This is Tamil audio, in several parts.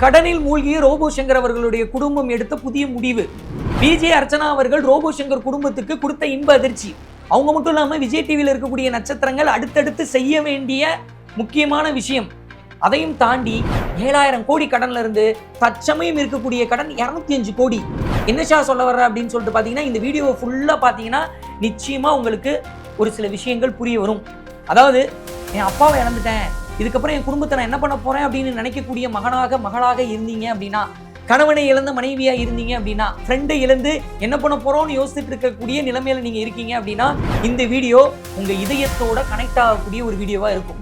கடனில் மூழ்கிய ரோபோ சங்கர் அவர்களுடைய குடும்பம் எடுத்த புதிய முடிவு. விஜய் அர்ச்சனா அவர்கள் ரோபோ சங்கர் குடும்பத்துக்கு கொடுத்த இன்ப அதிர்ச்சி. அவங்க மட்டும் இல்லாம விஜய் டிவியில் இருக்கக்கூடிய நட்சத்திரங்கள் அடுத்தடுத்து செய்ய வேண்டிய முக்கியமான விஷயம். அதையும் தாண்டி ஏழாயிரம் கோடி கடன்ல இருந்து தற்சமயம் இருக்கக்கூடிய கடன் இரநூத்தி அஞ்சு கோடி. என்னஷா சொல்ல வர்ற அப்படின்னு சொல்லிட்டு பார்த்தீங்கன்னா இந்த வீடியோவை ஃபுல்லாக பார்த்தீங்கன்னா நிச்சயமா உங்களுக்கு ஒரு சில விஷயங்கள் புரிய வரும். அதாவது என் அப்பாவை இழந்துட்டேன். இதுக்கப்புறம் என் குடும்பத்தை நான் என்ன பண்ண போகிறேன் அப்படின்னு நினைக்கக்கூடிய மகனாக மகளாக இருந்தீங்க அப்படின்னா கணவனை இழந்த மனைவியாக இருந்தீங்க அப்படின்னா ஃப்ரெண்டை இழந்து என்ன பண்ண போகிறோம்னு யோசிச்சுட்டு இருக்கக்கூடிய நிலைமையில் நீங்கள் இருக்கீங்க அப்படின்னா இந்த வீடியோ உங்கள் இதயத்தோட கனெக்ட் ஆகக்கூடிய ஒரு வீடியோவாக இருக்கும்.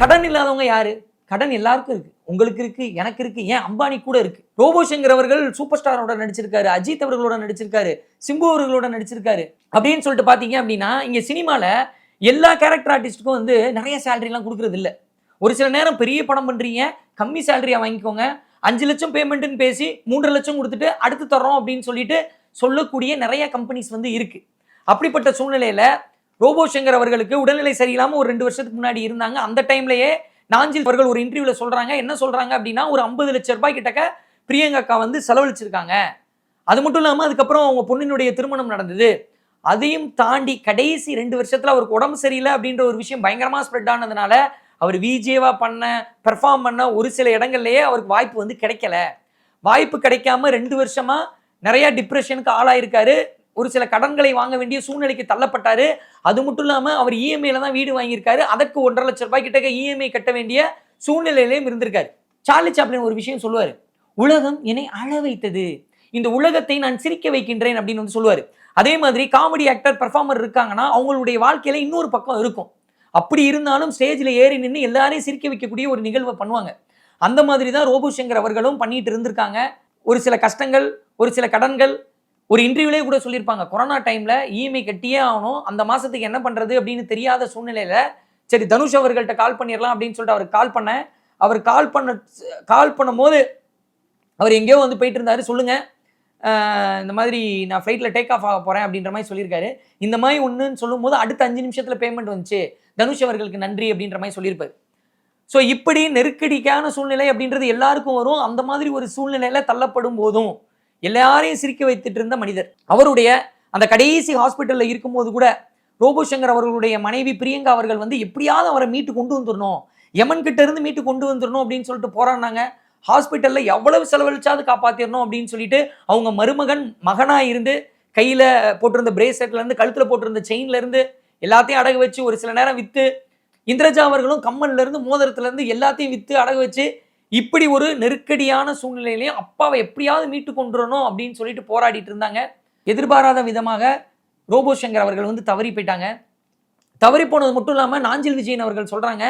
கடன் இல்லாதவங்க யாரு? கடன் எல்லாருக்கும் இருக்கு. உங்களுக்கு இருக்கு எனக்கு இருக்கு ஏன் அம்பானி கூட இருக்கு. ரோபோஷங்கிறவர்கள் அவர்கள் சூப்பர் ஸ்டாரோட நடிச்சிருக்காரு அஜித் அவர்களோட நடிச்சிருக்காரு சிம்பு அவர்களோட நடிச்சிருக்காரு அப்படின்னு சொல்லிட்டு பாத்தீங்க அப்படின்னா இங்க சினிமால எல்லா கேரக்டர் ஆர்டிஸ்ட்டுக்கும் வந்து நிறைய சேலரிலாம் கொடுக்கறது இல்லை ஒரு சில நேரம் பெரிய படம் பண்ணுறீங்க கம்மி சேலரியாக வாங்கிக்கோங்க. அஞ்சு லட்சம் பேமெண்ட்னு பேசி மூன்று லட்சம் கொடுத்துட்டு அடுத்து தர்றோம் அப்படின்னு சொல்லிட்டு சொல்லக்கூடிய நிறைய கம்பெனிஸ் வந்து இருக்கு. அப்படிப்பட்ட சூழ்நிலையில ரோபோ சங்கர் அவர்களுக்கு உடல்நிலை சரியில்லாமல் ஒரு ரெண்டு வருஷத்துக்கு முன்னாடி இருந்தாங்க. அந்த டைம்லயே நாஞ்சில் அவர்கள் ஒரு இன்டர்வியூல சொல்றாங்க. என்ன சொல்றாங்க அப்படின்னா ஒரு ஐம்பது லட்சம் ரூபாய் கிட்டக்க பிரியங்கா அக்கா வந்து செலவழிச்சிருக்காங்க. அது மட்டும் இல்லாமல் அதுக்கப்புறம் அவங்க பொண்ணினுடைய திருமணம் நடந்தது. அதையும் தாண்டி கடைசி ரெண்டு வருஷத்துல அவருக்கு உடம்பு சரியில்லை அப்படின்ற ஒரு விஷயம் பயங்கரமா ஸ்ப்ரெட் ஆனதுனால அவர் விஜேவா பண்ண பெர்ஃபார்ம் பண்ண ஒரு சில இடங்கள்லேயே அவருக்கு வாய்ப்பு வந்து கிடைக்கல. வாய்ப்பு கிடைக்காம ரெண்டு வருஷமா நிறைய டிப்ரெஷனுக்கு ஆளாயிருக்காரு. ஒரு சில கடன்களை வாங்க வேண்டிய சூழ்நிலைக்கு தள்ளப்பட்டாரு. அது மட்டும் இல்லாமல் அவர் இஎம்ஐல தான் வீடு வாங்கியிருக்காரு. அதற்கு ஒன்றரை லட்சம் ரூபாய் கிட்ட இஎம்ஐ கட்ட வேண்டிய சூழ்நிலையிலையும் இருந்திருக்காரு. சார்லி சாப்ளின் ஒரு விஷயம் சொல்லுவார். உலகம் என்னை அழ வைத்தது. இந்த உலகத்தை நான் சிரிக்க வைக்கின்றேன் அப்படின்னு வந்து சொல்லுவார். அதே மாதிரி காமெடி ஆக்டர் பெர்ஃபார்மர் இருக்காங்கன்னா அவங்களுடைய வாழ்க்கையில இன்னொரு பக்கம் இருக்கும். அப்படி இருந்தாலும் ஸ்டேஜில் ஏறி நின்று எல்லாரையும் சிரிக்க வைக்கக்கூடிய ஒரு நிகழ்வை பண்ணுவாங்க. அந்த மாதிரி தான் ரோபோ சங்கர் அவர்களும் பண்ணிட்டு இருந்திருக்காங்க. ஒரு சில கஷ்டங்கள் ஒரு சில கடன்கள் ஒரு இன்டர்வியூலே கூட சொல்லியிருப்பாங்க. கொரோனா டைமில் இஎம்ஐ கட்டியே ஆகணும். அந்த மாதத்துக்கு என்ன பண்ணுறது அப்படின்னு தெரியாத சூழ்நிலையில் சரி தனுஷ் அவர்கள்ட்ட கால் பண்ணிடலாம் அப்படின்னு சொல்லிட்டு அவருக்கு கால் பண்ணேன். அவர் கால் பண்ண கால் பண்ணும்போது அவர் எங்கேயோ வந்து போயிட்டு இருந்தார். சொல்லுங்கள் இந்த மாதிரி நான் ஃப்ளைட்டில் டேக் ஆஃப் ஆக போகிறேன் அப்படின்ற மாதிரி சொல்லியிருக்காரு. இந்த மாதிரி ஒன்றுன்னு சொல்லும்போது அடுத்த அஞ்சு நிமிஷத்தில் பேமெண்ட் வந்துச்சு. தனுஷ் அவர்களுக்கு நன்றி அப்படின்ற மாதிரி சொல்லியிருப்பாரு. ஸோ இப்படி நெருக்கடிக்கான சூழ்நிலை அப்படின்றது எல்லாருக்கும் வரும். அந்த மாதிரி ஒரு சூழ்நிலையில் தள்ளப்படும் போதும் எல்லாரையும் சிரிக்க வைத்துட்டு இருந்த மனிதர். அவருடைய அந்த கடைசி ஹாஸ்பிட்டலில் இருக்கும்போது கூட ரோபோசங்கர் அவர்களுடைய மனைவி பிரியங்கா அவர்கள் வந்து எப்படியாவது அவரை மீட்டு கொண்டு வந்துடணும் யமன் கிட்ட இருந்து மீட்டு கொண்டு வந்துடணும் அப்படின்னு சொல்லிட்டு போராடினாங்க. ஹாஸ்பிட்டலில் எவ்வளவு செலவழிச்சாவது காப்பாற்றிடணும் அப்படின்னு சொல்லிட்டு அவங்க மருமகன் மகனாக இருந்து கையில் போட்டிருந்த பிரேஸ்லெட்லேருந்து கழுத்தில் போட்டிருந்த செயின்லேருந்து எல்லாத்தையும் அடகு வச்சு ஒரு சில நேரம் விற்று இந்திரஜா அவர்களும் கம்மன்லேருந்து மோதிரத்துலேருந்து எல்லாத்தையும் விற்று அடகு வச்சு இப்படி ஒரு நெருக்கடியான சூழ்நிலையிலையும் அப்பாவை எப்படியாவது மீட்டு கொண்டு வரணும் அப்படின்னு சொல்லிட்டு போராடிட்டு இருந்தாங்க. எதிர்பாராத விதமாக ரோபோ சங்கர் அவர்கள் வந்து தவறி போயிட்டாங்க. தவறி போனது மட்டும் இல்லாமல் நாஞ்சில் விஜயன் அவர்கள் சொல்கிறாங்க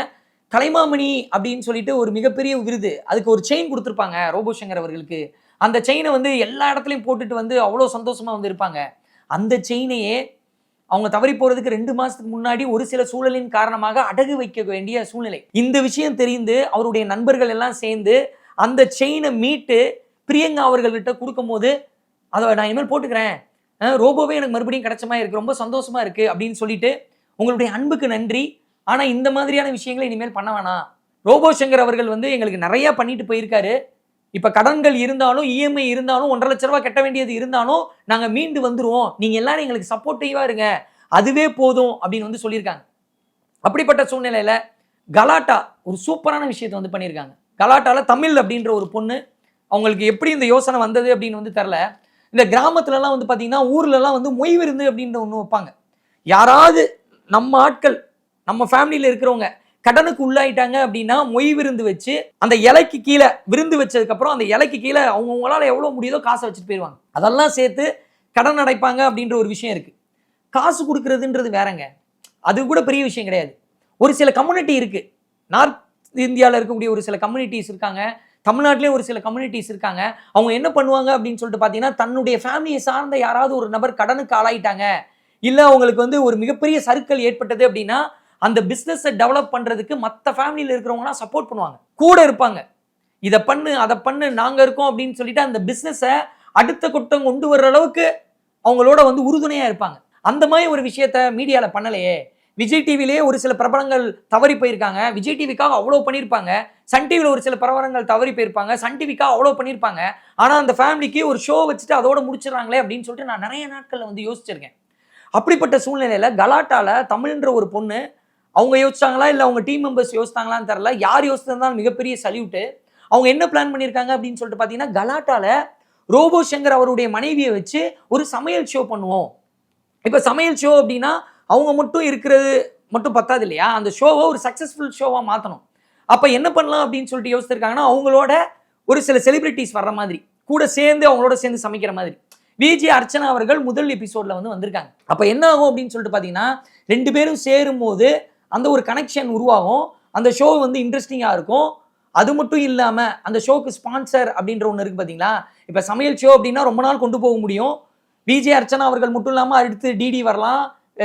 கலைமாமணி அப்படின்னு சொல்லிட்டு ஒரு மிகப்பெரிய விருது. அதுக்கு ஒரு செயின் கொடுத்துருப்பாங்க ரோபோ சங்கர் அவர்களுக்கு. அந்த செயினை வந்து எல்லா இடத்துலையும் போட்டுட்டு வந்து அவ்வளோ சந்தோஷமாக வந்து இருப்பாங்க. அந்த செயினையே அவங்க தவறி போகிறதுக்கு ரெண்டு மாதத்துக்கு முன்னாடி ஒரு சில சூழலின் காரணமாக அடகு வைக்க வேண்டிய சூழ்நிலை. இந்த விஷயம் தெரிந்து அவருடைய நண்பர்கள் எல்லாம் சேர்ந்து அந்த செயினை மீட்டு பிரியங்கா அவர்கள்கிட்ட கொடுக்கும் போது அதை நான் இனிமேல் போட்டுக்கிறேன். ரோபோவே எனக்கு மறுபடியும் கிடைச்ச மாதிரி இருக்கு. ரொம்ப சந்தோஷமா இருக்கு. அப்படின்னு சொல்லிட்டு உங்களுடைய அன்புக்கு நன்றி. ஆனால் இந்த மாதிரியான விஷயங்களை இனிமேல் பண்ண வேணாம். ரோபோ சங்கர் அவர்கள் வந்து எங்களுக்கு நிறைய பண்ணிட்டு போயிருக்காரு. இப்போ கடன்கள் இருந்தாலும் இஎம்ஐ இருந்தாலும் ஒன்றரை லட்ச ரூபா கட்ட வேண்டியது இருந்தாலும் நாங்கள் மீண்டு வந்துடுவோம் நீங்கள் எல்லாரும் எங்களுக்கு சப்போர்ட்டிவாக இருங்க. அதுவே போதும் அப்படின்னு வந்து சொல்லியிருக்காங்க. அப்படிப்பட்ட சூழ்நிலையில் கலாட்டா ஒரு சூப்பரான விஷயத்தை வந்து பண்ணியிருக்காங்க. கலாட்டாவில் தமிழ் அப்படின்ற ஒரு பொண்ணு அவங்களுக்கு எப்படி இந்த யோசனை வந்தது அப்படின்னு வந்து தெரில இந்த கிராமத்துலலாம் வந்து பார்த்தீங்கன்னா ஊர்லலாம் வந்து மொய் விருந்து அப்படின்ற ஒன்று வைப்பாங்க. யாராவது நம்ம ஆட்கள் நம்ம ஃபேமிலியில் இருக்கிறவங்க கடனுக்கு உள்ளாயிட்டாங்க அப்படின்னா மொய் விருந்து வச்சு அந்த இலைக்கு கீழே விருந்து வச்சதுக்கப்புறம் அந்த இலைக்கு கீழே அவங்கவுங்களால் எவ்வளோ முடியுதோ காசை வச்சுட்டு போயிடுவாங்க. அதெல்லாம் சேர்த்து கடன் அடைப்பாங்க அப்படின்ற ஒரு விஷயம் இருக்குது காசு கொடுக்கறதுன்றது வேறங்க. அது கூட பெரிய விஷயம் கிடையாது. ஒரு சில கம்யூனிட்டி இருக்குது நார்த் இந்தியாவில் இருக்கக்கூடிய ஒரு சில கம்யூனிட்டிஸ் இருக்காங்க. தமிழ்நாட்டிலே ஒரு சில கம்யூனிட்டிஸ் இருக்காங்க. அவங்க என்ன பண்ணுவாங்க அப்படின்னு சொல்லிட்டு பார்த்தீங்கன்னா தன்னுடைய ஃபேமிலியை சார்ந்த யாராவது ஒரு நபர் கடனுக்கு ஆளாயிட்டாங்க. இல்லை அவங்களுக்கு வந்து ஒரு மிகப்பெரிய சர்க்கிள் ஏற்பட்டது அப்படின்னா அந்த பிஸ்னஸை டெவலப் பண்ணுறதுக்கு மற்ற ஃபேமிலியில் இருக்கிறவங்களாம் சப்போர்ட் பண்ணுவாங்க. கூட இருப்பாங்க. இதை பண்ணு அதை பண்ணு நாங்கள் இருக்கோம் அப்படின்னு சொல்லிட்டு அந்த பிஸ்னஸை அடுத்த கூட்டம் கொண்டு வர்ற அளவுக்கு அவங்களோட வந்து உறுதுணையாக இருப்பாங்க. அந்த மாதிரி ஒரு விஷயத்த மீடியாவில் பண்ணலையே. விஜய் டிவிலேயே ஒரு சில பிரபலங்கள் தவறி போயிருக்காங்க. விஜய் டிவிக்காக அவ்வளோ பண்ணியிருப்பாங்க சன் டிவியில் ஒரு சில பிரபலங்கள் தவறி போயிருப்பாங்க. சன் டிவிக்காக அவ்வளோ பண்ணியிருப்பாங்க ஆனால் அந்த ஃபேமிலிக்கு ஒரு ஷோ வச்சுட்டு அதோட முடிச்சிடறாங்களே அப்படின்னு சொல்லிட்டு நான் நிறைய நாட்களில் வந்து யோசிச்சிருக்கேன். அப்படிப்பட்ட சூழ்நிலையில் கலாட்டாவில் தமிழ்ன்ற ஒரு பொண்ணு அவங்க யோசிச்சாங்களா? இல்லை அவங்க டீம் மெம்பர்ஸ் யோசித்தாங்களான்னு தெரில யார் யோசிச்சிருந்தாலும் மிகப்பெரிய சல்யூட்டு அவங்க என்ன பிளான் பண்ணியிருக்காங்க அப்படின்னு சொல்லிட்டு பார்த்தீங்கன்னா கலாட்டாவில் ரோபோ சங்கர் அவருடைய மனைவியை வச்சு ஒரு சமையல் ஷோ பண்ணுவோம். இப்போ சமையல் ஷோ அப்படின்னா அவங்க மட்டும் இருக்கிறது மட்டும் பத்தாது இல்லையா? அந்த ஷோவை ஒரு சக்ஸஸ்ஃபுல் ஷோவாக மாற்றணும் அப்போ என்ன பண்ணலாம் அப்படின்னு சொல்லிட்டு யோசிச்சிருக்காங்கன்னா அவங்களோட ஒரு சில செலிபிரிட்டிஸ் வர்ற மாதிரி கூட சேர்ந்து அவங்களோட சேர்ந்து சமைக்கிற மாதிரி. விஜி அர்ச்சனா அவர்கள் முதல் எபிசோட்ல வந்து வந்திருக்காங்க. அப்போ என்ன ஆகும் அப்படின்னு சொல்லிட்டு பார்த்தீங்கன்னா ரெண்டு பேரும் சேரும் போது அந்த ஒரு கனெக்ஷன் உருவாகும். அந்த ஷோ வந்து இன்ட்ரெஸ்டிங்காக இருக்கும். அது மட்டும் இல்லாமல் அந்த ஷோக்கு ஸ்பான்சர் அப்படின்ற ஒன்று இருக்குது பார்த்தீங்களா இப்போ சமையல் ஷோ அப்படின்னா ரொம்ப நாள் கொண்டு போக முடியும். விஜய் அர்ச்சனா அவர்கள் மட்டும் இல்லாமல் அடுத்து டிடி வரலாம்.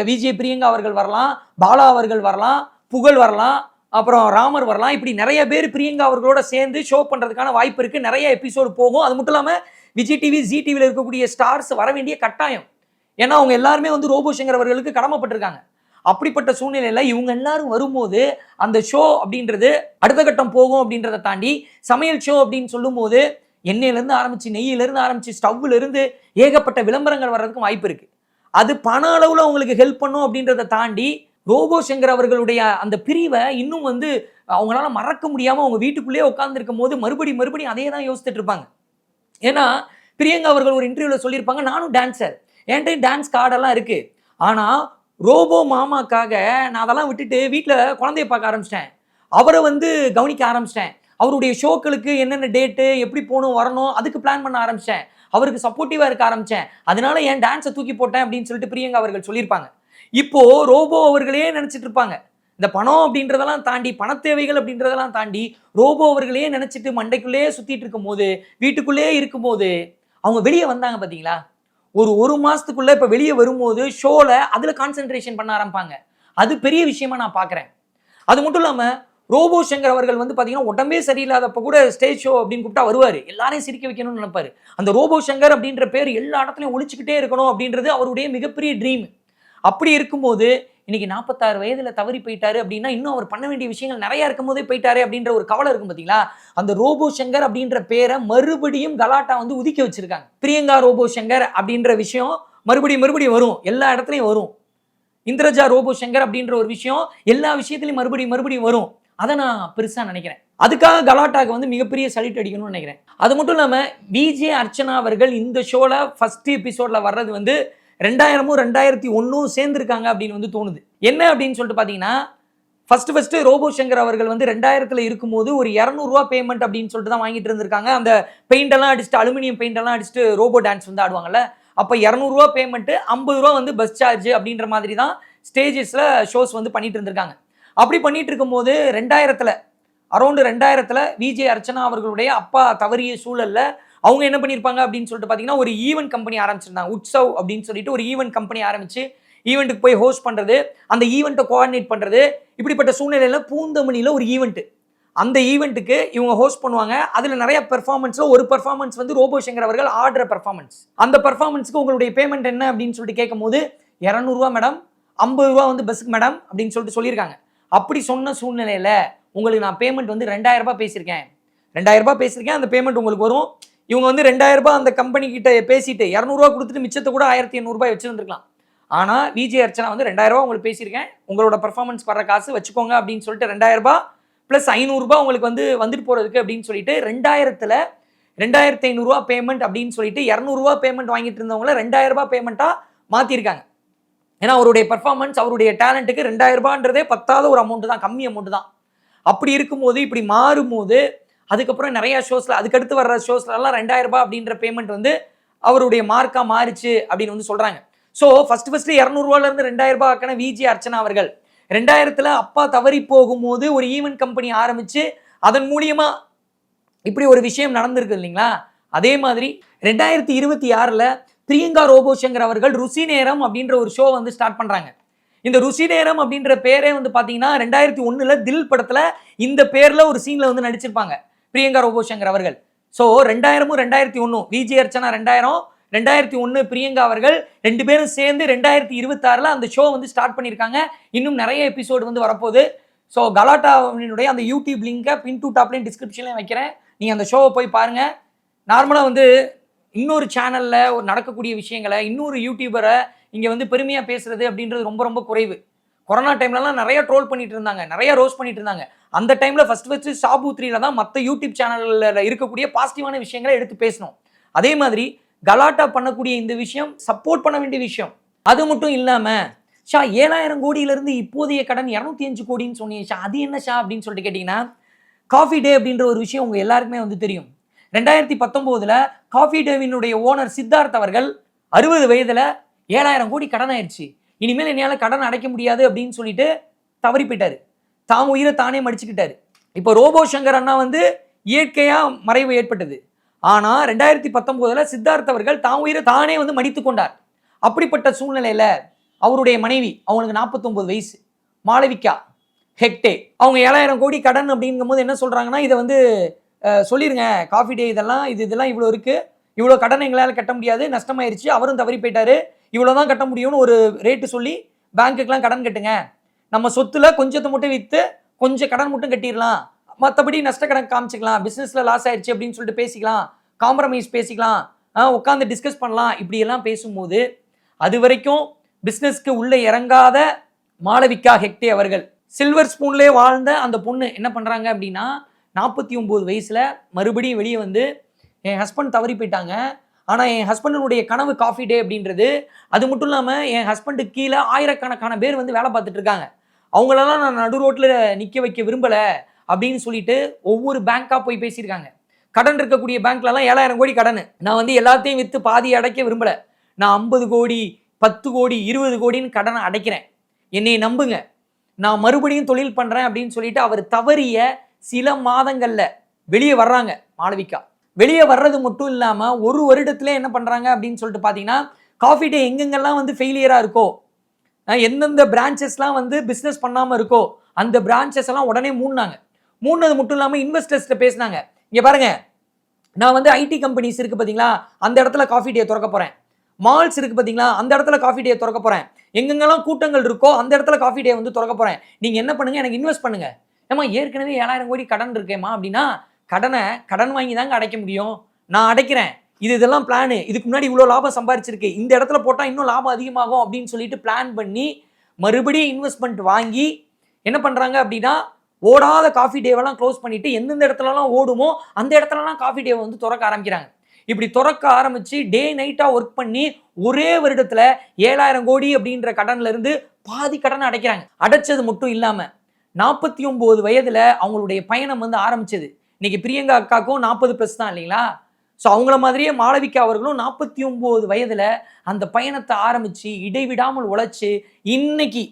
விஜய் பிரியங்கா அவர்கள் வரலாம். பாலா அவர்கள் வரலாம். புகழ் வரலாம். அப்புறம் ராமர் வரலாம். இப்படி நிறைய பேர் பிரியங்கா அவர்களோட சேர்ந்து ஷோ பண்ணுறதுக்கான வாய்ப்பு இருக்குது நிறைய எபிசோடு போகும். அது மட்டும் இல்லாமல் விஜய் டிவி ஜி டிவியில் இருக்கக்கூடிய ஸ்டார்ஸ் வர வேண்டிய கட்டாயம். ஏன்னா அவங்க எல்லாருமே வந்து ரோபோ சங்கர் அவர்களுக்கு கடமைப்பட்டிருக்காங்க. அப்படிப்பட்ட சூழ்நிலையில் இவங்க எல்லாரும் வரும்போது அந்த ஷோ அப்படின்றது அடுத்த கட்டம் போகும் அப்படின்றத தாண்டி சமையல் ஷோ அப்படின்னு சொல்லும்போது எண்ணெயிலேருந்து ஆரம்பித்து நெய்யிலேருந்து ஆரம்பித்து ஸ்டவ்விலேருந்து ஏகப்பட்ட விளம்பரங்கள் வர்றதுக்கும் வாய்ப்பு இருக்குது அது பண அளவில் உங்களுக்கு ஹெல்ப் பண்ணும் அப்படின்றத தாண்டி ரோபோ சங்கர் அவர்களுடைய அந்த பிரிவை இன்னும் வந்து அவங்களால மறக்க முடியாமல் அவங்க வீட்டுக்குள்ளேயே உட்காந்துருக்கும் போது மறுபடி மறுபடியும் அதே தான் யோசிச்சுட்டு இருப்பாங்க. ஏன்னா பிரியங்கா அவர்கள் ஒரு இன்டர்வியூவில் சொல்லியிருப்பாங்க நானும் டான்ஸர் என்கிட்ட டான்ஸ் கார்டெல்லாம் இருக்குது ஆனால் ரோபோ மாமாக்காக நான் அதெல்லாம் விட்டுட்டு வீட்டில் குழந்தைய பார்க்க ஆரம்பிச்சிட்டேன். அவரை வந்து கவனிக்க ஆரம்பிச்சிட்டேன். அவருடைய ஷோக்களுக்கு என்னென்ன டேட்டு எப்படி போகணும் வரணும் அதுக்கு பிளான் பண்ண ஆரம்பிச்சிட்டேன். அவருக்கு சப்போர்ட்டிவாக இருக்க ஆரம்பித்தேன் அதனால என் டான்ஸை தூக்கி போட்டேன் அப்படின்னு சொல்லிட்டு பிரியங்கா அவர்கள் சொல்லியிருப்பாங்க. இப்போது ரோபோ அவர்களே நினச்சிட்டு இருப்பாங்க. இந்த பணம் அப்படின்றதெல்லாம் தாண்டி பணத்தேவைகள் அப்படின்றதெல்லாம் தாண்டி ரோபோ அவர்களே நினச்சிட்டு மண்டைக்குள்ளேயே சுற்றிட்டு இருக்கும் போது வீட்டுக்குள்ளேயே இருக்கும்போது அவங்க வெளியே வந்தாங்க பார்த்தீங்களா ஒரு ஒரு மாதத்துக்குள்ளே இப்போ வெளியே வரும்போது ஷோவில் அதில் கான்சென்ட்ரேஷன் பண்ண ஆரம்பிப்பாங்க. அது பெரிய விஷயமா நான் பார்க்குறேன் அது மட்டும் இல்லாமல் ரோபோ சங்கர் அவர்கள் வந்து பார்த்தீங்கன்னா உடம்பே சரியில்லாதப்ப கூட ஸ்டேஜ் ஷோ அப்படின்னு கூப்பிட்டா வருவார். எல்லாரையும் சிரிக்க வைக்கணும்னு நினைப்பாரு. அந்த ரோபோ சங்கர் அப்படின்ற பேர் எல்லா இடத்துலையும் ஒழிச்சுக்கிட்டே இருக்கணும் அப்படின்றது அவருடைய மிகப்பெரிய ட்ரீம் அப்படி இருக்கும்போது இன்னைக்கு நாற்பத்தாறு வயதுல தவறி போயிட்டாரு அப்படின்னா இன்னும் அவர் பண்ண வேண்டிய விஷயங்கள் நிறைய இருக்கும் போதே போயிட்டாரு அப்படின்ற ஒரு கவலை இருக்கும் பாத்தீங்களா? அந்த ரோபோ சங்கர் அப்படின்ற பேரை மறுபடியும் கலாட்டா வந்து உதிக்க வச்சிருக்காங்க. பிரியங்கா ரோபோ சங்கர் அப்படின்ற விஷயம் மறுபடியும் மறுபடியும் வரும். எல்லா இடத்துலையும் வரும். இந்திரஜா ரோபோ சங்கர் அப்படின்ற ஒரு விஷயம் எல்லா விஷயத்துலையும் மறுபடியும் மறுபடியும் வரும். அதை நான் பெருசா நினைக்கிறேன். அதுக்காக கலாட்டாக்கு வந்து மிகப்பெரிய சலிட் அடிக்கணும்னு நினைக்கிறேன். அது மட்டும் இல்லாம விஜே அர்ச்சனா அவர்கள் இந்த ஷோல ஃபர்ஸ்ட் எபிசோட்ல வர்றது வந்து ரெண்டாயிரமும் ரெண்டாயிரத்தி ஒன்றும் சேர்ந்துருக்காங்க அப்படின்னு வந்து தோணுது. என்ன அப்படின்னு சொல்லிட்டு பார்த்தீங்கன்னா ஃபஸ்ட்டு ஃபஸ்ட்டு ரோபோ சங்கர் அவர்கள் வந்து ரெண்டாயிரத்தில் இருக்கும்போது ஒரு இரநூறுவா பேமெண்ட் அப்படின்னு சொல்லிட்டு தான் வாங்கிட்டு இருந்திருக்காங்க. அந்த பெயிண்டெல்லாம் அடிச்சுட்டு அலுமினியம் பெயிண்டெல்லாம் அடிச்சுட்டு ரோபோ டான்ஸ் வந்து ஆடுவாங்கல்ல அப்போ இரநூறுவா பேமெண்ட் ஐம்பது ரூபா வந்து பஸ் சார்ஜ் அப்படின்ற மாதிரி தான் ஸ்டேஜஸில் ஷோஸ் வந்து பண்ணிட்டு இருந்திருக்காங்க. அப்படி பண்ணிட்டு இருக்கும்போது ரெண்டாயிரத்தில் அரௌண்டு ரெண்டாயிரத்தில் விஜே அர்ச்சனா அவர்களுடைய அப்பா தவறிய சூழலில் அவங்க என்ன பண்ணியிருப்பாங்க அப்படின்னு சொல்லிட்டு பார்த்தீங்கன்னா ஒரு ஈவென்ட் கம்பெனி ஆரம்பிச்சிருந்தாங்க. உட்சவ் அப்படின்னு சொல்லிட்டு ஒரு ஈவென்ட் கம்பெனி ஆரம்பிச்சு ஈவெண்ட்டுக்கு போய் ஹோஸ்ட் பண்ணுறது அந்த ஈவெண்ட்டை கோஆர்டினேட் பண்ணுறது இப்படிப்பட்ட சூழ்நிலையில் பூந்தமணியில் ஒரு ஈவெண்ட்டு அந்த ஈவெண்ட்டுக்கு இவங்க ஹோஸ்ட் பண்ணுவாங்க. அதில் நிறைய பெர்ஃபார்மன்ஸில் ஒரு பெர்ஃபார்மன்ஸ் வந்து ரோபோ சங்கர் அவர்கள் ஆடுற பெர்ஃபார்மன்ஸ் அந்த பெர்ஃபார்மன்ஸ்க்கு உங்களுடைய பேமெண்ட் என்ன அப்படின்னு சொல்லிட்டு கேட்கும்போது இரநூறுவா மேடம் ஐம்பது ரூபா வந்து பஸ்ஸுக்கு மேடம் அப்படின்னு சொல்லிட்டு சொல்லியிருக்காங்க. அப்படி சொன்ன சூழ்நிலையில் உங்களுக்கு நான் பேமெண்ட் வந்து ரெண்டாயிரரூபா பேசியிருக்கேன். ரெண்டாயிரம் ரூபாய் பேசியிருக்கேன். அந்த பேமெண்ட் உங்களுக்கு வரும். இவங்க வந்து ரெண்டாயிரம் ரூபாய் அந்த கம்பெனி கிட்ட பேசிட்டு இரநூறுவா கொடுத்துட்டு மிச்சத்தை கூட ஆயிரத்தி எண்ணூறுபாய் வச்சிருந்துருக்கலாம். ஆனால் விஜய் அர்ச்சனா வந்து ரெண்டாயிரம் உங்களுக்கு பேசியிருக்கேன். உங்களோட பர்ஃபார்மன்ஸ் வர காசு வச்சுக்கோங்க அப்படின்னு சொல்லிட்டு ரெண்டாயிரம் ரூபாய் ப்ளஸ் ஐநூறுரூபா உங்களுக்கு வந்து வந்துட்டு போகிறதுக்கு அப்படின்னு சொல்லிட்டு ரெண்டாயிரத்தில் ரெண்டாயிரத்தி ஐநூறுரூவா பேமெண்ட் அப்படின்னு சொல்லிட்டு இரநூறுவா பேமெண்ட் வாங்கிட்டு இருந்தவங்கள ரெண்டாயிரம் ரூபாய் பேமெண்ட்டாக மாற்றிருக்காங்க ஏன்னா அவருடைய பர்ஃபார்மன்ஸ் அவருடைய டேலண்ட்டுக்கு ரெண்டாயிரம் ரூபான்றதே பத்தாத ஒரு அமௌண்ட்டு தான் கம்மி அமௌண்ட் தான். அப்படி இருக்கும்போது இப்படி மாறும்போது அதுக்கப்புறம் நிறைய ஷோஸ்ல அதுக்கடுத்து வர்ற ஷோஸ்லலாம் ரெண்டாயிரம் ரூபாய் அப்படின்ற பேமெண்ட் வந்து அவருடைய மார்க்கா மாறிச்சு அப்படின்னு வந்து சொல்றாங்க. ஸோ ஃபர்ஸ்ட் ஃபர்ஸ்ட் இரநூறுவால இருந்து ரெண்டாயிரம் ரூபாய் ஆக்கின விஜி அர்ச்சனா அவர்கள். ரெண்டாயிரத்துல அப்பா தவறி போகும்போது ஒரு ஈவென்ட் கம்பெனி ஆரம்பிச்சு அதன் மூலியமா இப்படி ஒரு விஷயம் நடந்திருக்கு இல்லைங்களா? அதே மாதிரி ரெண்டாயிரத்தி இருபத்தி ஆறுல பிரியங்கா ரோபோஷங்கர் அவர்கள் ருசி நேரம் அப்படின்ற ஒரு ஷோ வந்து ஸ்டார்ட் பண்றாங்க. இந்த ருசி நேரம் அப்படின்ற பேரே வந்து பாத்தீங்கன்னா ரெண்டாயிரத்தி ஒண்ணுல தில் படத்துல இந்த பேர்ல ஒரு சீன்ல வந்து நடிச்சிருப்பாங்க. பிரியங்கா ரோபோசங்கர் அவர்கள். ஸோ ரெண்டாயிரமும் ரெண்டாயிரத்தி ஒன்றும் விஜி அர்ச்சனா ரெண்டாயிரம் ரெண்டாயிரத்தி ஒன்று பிரியங்கா அவர்கள் ரெண்டு பேரும் சேர்ந்து ரெண்டாயிரத்தி இருபத்தாறில் அந்த ஷோ வந்து ஸ்டார்ட் பண்ணியிருக்காங்க. இன்னும் நிறைய எபிசோடு வந்து வரப்போகுது. ஸோ கலாட்டாவினுடைய அந்த யூடியூப் லிங்கை பின் டூ டாப்லையும் டிஸ்கிரிப்ஷன்லையும் வைக்கிறேன். நீங்கள் அந்த ஷோவை போய் பாருங்கள் நார்மலாக வந்து இன்னொரு சேனலில் ஒரு நடக்கக்கூடிய விஷயங்களை இன்னொரு யூடியூபரை இங்கே வந்து பெருமையாக பேசுறது அப்படின்றது ரொம்ப ரொம்ப குறைவு. கொரோனா டைம்லலாம் நிறைய ட்ரோல் பண்ணிட்டு இருந்தாங்க. நிறைய ரோஸ் பண்ணிட்டு இருந்தாங்க. அந்த டைமில் ஃபர்ஸ்ட் ஃபஸ்ட்டு ஷாபு த்ரீல தான் மற்ற யூடியூப் சேனலில் இருக்கக்கூடிய பாசிட்டிவான விஷயங்களை எடுத்து பேசணும் அதே மாதிரி கலாட்டா பண்ணக்கூடிய இந்த விஷயம் சப்போர்ட் பண்ண வேண்டிய விஷயம் அது மட்டும் இல்லாமல் ஷா ஏழாயிரம் கோடியிலிருந்து இப்போதைய கடன் இரநூத்தி அஞ்சு கோடின்னு சொன்னீங்க ஷா அது என்ன ஷா அப்படின்னு சொல்லிட்டு கேட்டிங்கன்னா காஃபி டே அப்படின்ற ஒரு விஷயம் உங்கள் எல்லாருக்குமே வந்து தெரியும். ரெண்டாயிரத்தி பத்தொம்போதில் காஃபி டேவினுடைய ஓனர் சித்தார்த் அவர்கள் அறுபது வயதில் ஏழாயிரம் கோடி கடன் ஆயிடுச்சு இனிமேல் என்னால் கடன் அடைக்க முடியாது அப்படின்னு சொல்லிட்டு தவறி போயிட்டார். தாம் உயிரை தானே மடிச்சுக்கிட்டாரு. இப்போ ரோபோ சங்கர் அண்ணா வந்து இயற்கையாக மறைவு ஏற்பட்டது. ஆனால் ரெண்டாயிரத்தி பத்தொம்போதில் சித்தார்த் அவர்கள் தாம் உயிரை தானே வந்து மடித்து கொண்டார். அப்படிப்பட்ட சூழ்நிலையில் அவருடைய மனைவி அவங்களுக்கு நாற்பத்தொம்பது வயசு மாளவிகா ஹெக்டே அவங்க ஏழாயிரம் கோடி கடன் அப்படிங்கும்போது என்ன சொல்கிறாங்கன்னா இதை வந்து சொல்லிடுங்க காஃபி டே இதெல்லாம் இது இதெல்லாம் இவ்வளோ இருக்குது இவ்வளோ கடன் எங்களால் கட்ட முடியாது நஷ்டமாயிருச்சு அவரும் தவறி போயிட்டாரு. இவ்வளோ தான் கட்ட முடியும்னு ஒரு ரேட்டு சொல்லி பேங்க்குக்கெலாம் கடன் கட்டுங்க. நம்ம சொத்துல கொஞ்சத்தை மட்டும் விற்று கொஞ்சம் கடன் மட்டும் கட்டிடலாம். மற்றபடி நஷ்ட கடன் காமிச்சிக்கலாம். பிஸ்னஸில் லாஸ் ஆயிடுச்சு அப்படின்னு சொல்லிட்டு பேசிக்கலாம். காம்ப்ரமைஸ் பேசிக்கலாம். உட்காந்து டிஸ்கஸ் பண்ணலாம். இப்படியெல்லாம் பேசும்போது அது வரைக்கும் பிஸ்னஸ்க்கு உள்ளே இறங்காத மாளவிகா ஹெக்டே அவர்கள் சில்வர் ஸ்பூன்லேயே வாழ்ந்த அந்த பொண்ணு என்ன பண்ணுறாங்க அப்படின்னா நாற்பத்தி ஒம்பது வயசில் மறுபடியும் வெளியே வந்து என் ஹஸ்பண்ட் தவறி போயிட்டாங்க. ஆனால் என் ஹஸ்பண்டனுடைய கனவு காஃபி டே அப்படின்றது அது மட்டும் இல்லாமல் என் ஹஸ்பண்டுக்கு கீழே ஆயிரக்கணக்கான பேர் வந்து வேலை பார்த்துட்டு இருக்காங்க. அவங்களெல்லாம் நான் நடு ரோட்டில் நிற்க வைக்க விரும்பலை அப்படின்னு சொல்லிட்டு ஒவ்வொரு பேங்க்காக போய் பேசியிருக்காங்க. கடன் இருக்கக்கூடிய பேங்க்லலாம் ஏழாயிரம் கோடி கடன். நான் வந்து எல்லாத்தையும் விற்று பாதி அடைக்க விரும்பலை. நான் ஐம்பது கோடி பத்து கோடி இருபது கோடின்னு கடனை அடைக்கிறேன். என்னை நம்புங்க. நான் மறுபடியும் தொழில் பண்ணுறேன் அப்படின்னு சொல்லிட்டு அவர் தவறிய சில மாதங்களில் வெளியே வர்றாங்க மாளவிகா. வெளியே வர்றது மட்டும் இல்லாமல் ஒரு வருடத்துல என்ன பண்ணுறாங்க அப்படின்னு சொல்லிட்டு பார்த்தீங்கன்னா காஃபி டே எங்கெங்கெல்லாம் வந்து ஃபெயிலியராக இருக்கோ எந்தெந்த பிரான்ச்சஸ்லாம் வந்து பிஸ்னஸ் பண்ணாமல் இருக்கோ அந்த பிரான்ச்சஸ் எல்லாம் உடனே மூடினாங்க. மூணது மட்டும் இல்லாமல் இன்வெஸ்டர்ஸ்கிட்ட பேசினாங்க. இங்கே பாருங்க நான் வந்து ஐடி கம்பெனிஸ் இருக்குது பார்த்தீங்களா அந்த இடத்துல காஃபி டே திறக்க போகிறேன் மால்ஸ் இருக்குது பார்த்தீங்களா அந்த இடத்துல காஃபி டே திறக்க போகிறேன் எங்கெங்கெல்லாம் கூட்டங்கள் இருக்கோ அந்த இடத்துல காஃபி டே வந்து திறக்க போகிறேன் நீங்கள் என்ன பண்ணுங்கள் எனக்கு இன்வெஸ்ட் பண்ணுங்கள் ஏமா ஏற்கனவே ஏழாயிரம் கோடி கடன் இருக்கேம்மா அப்படின்னா கடனை கடன் வாங்கி தாங்க அடைக்க முடியும். நான் அடைக்கிறேன். இது இதெல்லாம் பிளானு இதுக்கு முன்னாடி இவ்வளோ லாபம் சம்பாரிச்சிருக்கு. இந்த இடத்துல போட்டால் இன்னும் லாபம் அதிகமாகும் அப்படின்னு சொல்லிட்டு பிளான் பண்ணி மறுபடியும் இன்வெஸ்ட்மெண்ட் வாங்கி என்ன பண்ணுறாங்க அப்படின்னா ஓடாத காஃபி டேவெல்லாம் க்ளோஸ் பண்ணிட்டு எந்தெந்த இடத்துலலாம் ஓடுமோ அந்த இடத்துலலாம் காஃபி டேவை வந்து திறக்க ஆரம்பிக்கிறாங்க. இப்படி திறக்க ஆரம்பித்து டே நைட்டாக ஒர்க் பண்ணி ஒரே வருடத்தில் ஏழாயிரம் கோடி அப்படின்ற கடன்லேருந்து பாதி கடனை அடைக்கிறாங்க. அடைச்சது மட்டும் இல்லாமல் நாற்பத்தி ஒம்பது வயதில் அவங்களுடைய பயணம் வந்து ஆரம்பிச்சது. இன்னைக்கு பிரியங்கா அக்காக்கும் நாற்பது ப்ளஸ் தான் இல்லைங்களா? ஸோ அவங்கள மாதிரியே மாளவிகா அவர்களும் நாற்பத்தி ஒம்பது வயதில் அந்த பயணத்தை ஆரம்பித்து இடைவிடாமல் உழைச்சி இன்னைக்கு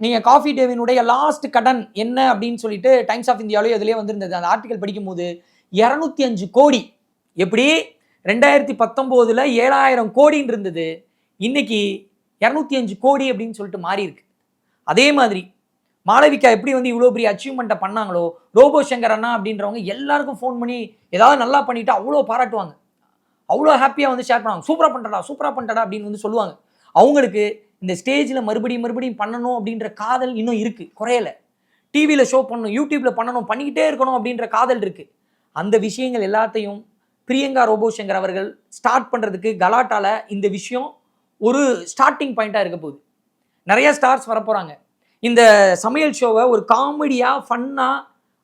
நீங்கள் காஃபி டேவினுடைய லாஸ்ட் கடன் என்ன அப்படின்னு சொல்லிட்டு டைம்ஸ் ஆஃப் இந்தியாவிலேயே அதுலேயே வந்திருந்தது. அந்த ஆர்டிகல் படிக்கும்போது இரநூத்தி அஞ்சு கோடி. எப்படி? ரெண்டாயிரத்தி பத்தொம்போதில் ஏழாயிரம் கோடின்னு இருந்தது. இன்னைக்கு இரநூத்தி அஞ்சு கோடி அப்படின்னு சொல்லிட்டு மாறி இருக்கு அதே மாதிரி மாளவிகா எப்படி வந்து இவ்வளோ பெரிய அச்சீவ்மெண்ட்டை பண்ணாங்களோ ரோபோ சங்கர் அண்ணா அப்படின்றவங்க எல்லாருக்கும் ஃபோன் பண்ணி ஏதாவது நல்லா பண்ணிட்டு அவ்வளோ பாராட்டுவாங்க. அவ்வளோ ஹாப்பியாக வந்து ஷேர் பண்ணுவாங்க. சூப்பராக பண்ணுறடா சூப்பராக பண்ணுறடா அப்படின்னு வந்து சொல்லுவாங்க. அவங்களுக்கு இந்த ஸ்டேஜில் மறுபடியும் மறுபடியும் பண்ணணும் அப்படின்ற காதல் இன்னும் இருக்குது குறையலை. டிவியில் ஷோ பண்ணணும் யூடியூப்பில் பண்ணணும் பண்ணிக்கிட்டே இருக்கணும் அப்படின்ற காதல் இருக்குது அந்த விஷயங்கள் எல்லாத்தையும் பிரியங்கா ரோபோ சங்கர் அவர்கள் ஸ்டார்ட் பண்ணுறதுக்கு கலாட்டாவில் இந்த விஷயம் ஒரு ஸ்டார்டிங் பாயிண்ட்டாக இருக்க போகுது. நிறைய ஸ்டார்ஸ் வரப்போகிறாங்க இந்த சமையல் ஷோவை ஒரு காமெடியாக ஃபன்னாக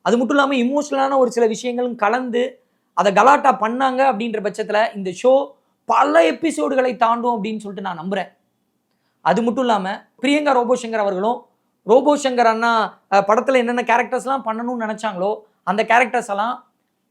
அது மட்டும் இல்லாமல் இமோஷனலான ஒரு சில விஷயங்களும் கலந்து அதை கலாட்டா பண்ணாங்க அப்படின்ற பட்சத்தில் இந்த ஷோ பல எபிசோடுகளை தாண்டும் அப்படின்னு சொல்லிட்டு நான் நம்புகிறேன் அது மட்டும் இல்லாமல் பிரியங்கா ரோபோசங்கர் அவர்களும் ரோபோ சங்கர் அண்ணா படத்தில் என்னென்ன கேரக்டர்ஸ்லாம் பண்ணணும்னு நினச்சாங்களோ அந்த கேரக்டர்ஸ் எல்லாம்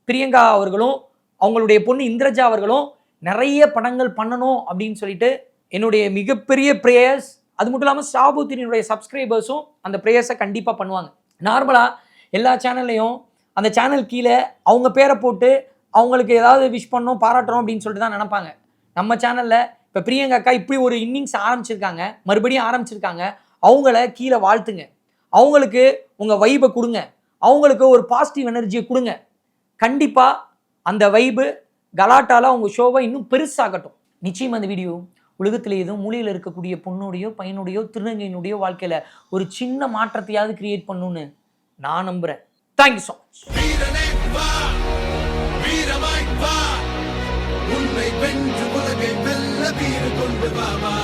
பிரியங்கா அவர்களும் அவங்களுடைய பொண்ணு இந்திரஜா அவர்களும் நிறைய படங்கள் பண்ணணும் அப்படின்னு சொல்லிட்டு என்னுடைய மிகப்பெரிய ப்ரேயர்ஸ் அது மட்டும் இல்லாமல் சாபுத்திரியினுடைய சப்ஸ்கிரைபர்ஸும் அந்த ப்ரேயர்ஸை கண்டிப்பாக பண்ணுவாங்க. நார்மலாக எல்லா சேனல்லையும் அந்த சேனல் கீழே அவங்க பேரை போட்டு அவங்களுக்கு ஏதாவது விஷ் பண்ணோம் பாராட்டுறோம் அப்படின்னு சொல்லிட்டு தான் நினப்பாங்க. நம்ம சேனலில் இப்போ பிரியங்கா அக்கா இப்படி ஒரு இன்னிங்ஸ் ஆரம்பிச்சிருக்காங்க. மறுபடியும் ஆரம்பிச்சிருக்காங்க. அவங்கள கீழே வாழ்த்துங்க. அவங்களுக்கு உங்கள் வைபை கொடுங்க. அவங்களுக்கு ஒரு பாசிட்டிவ் எனர்ஜியை கொடுங்க. கண்டிப்பாக அந்த வைபு கலாட்டால அவங்க ஷோவை இன்னும் பெருசாகட்டும். நிச்சயம் அந்த வீடியோ உலகத்தில் ஏதோ மூலையில் இருக்கக்கூடிய பொண்ணுடையோ பையனுடையோ திருநங்கையினுடையோ வாழ்க்கையில் ஒரு சின்ன மாற்றத்தையாவது கிரியேட் பண்ணுன்னு நான் நம்புகிறேன் தேங்க்யூ ஸோ மச் உன்னை வென்று உலகை வெல்ல வீடு கொண்டு பாபா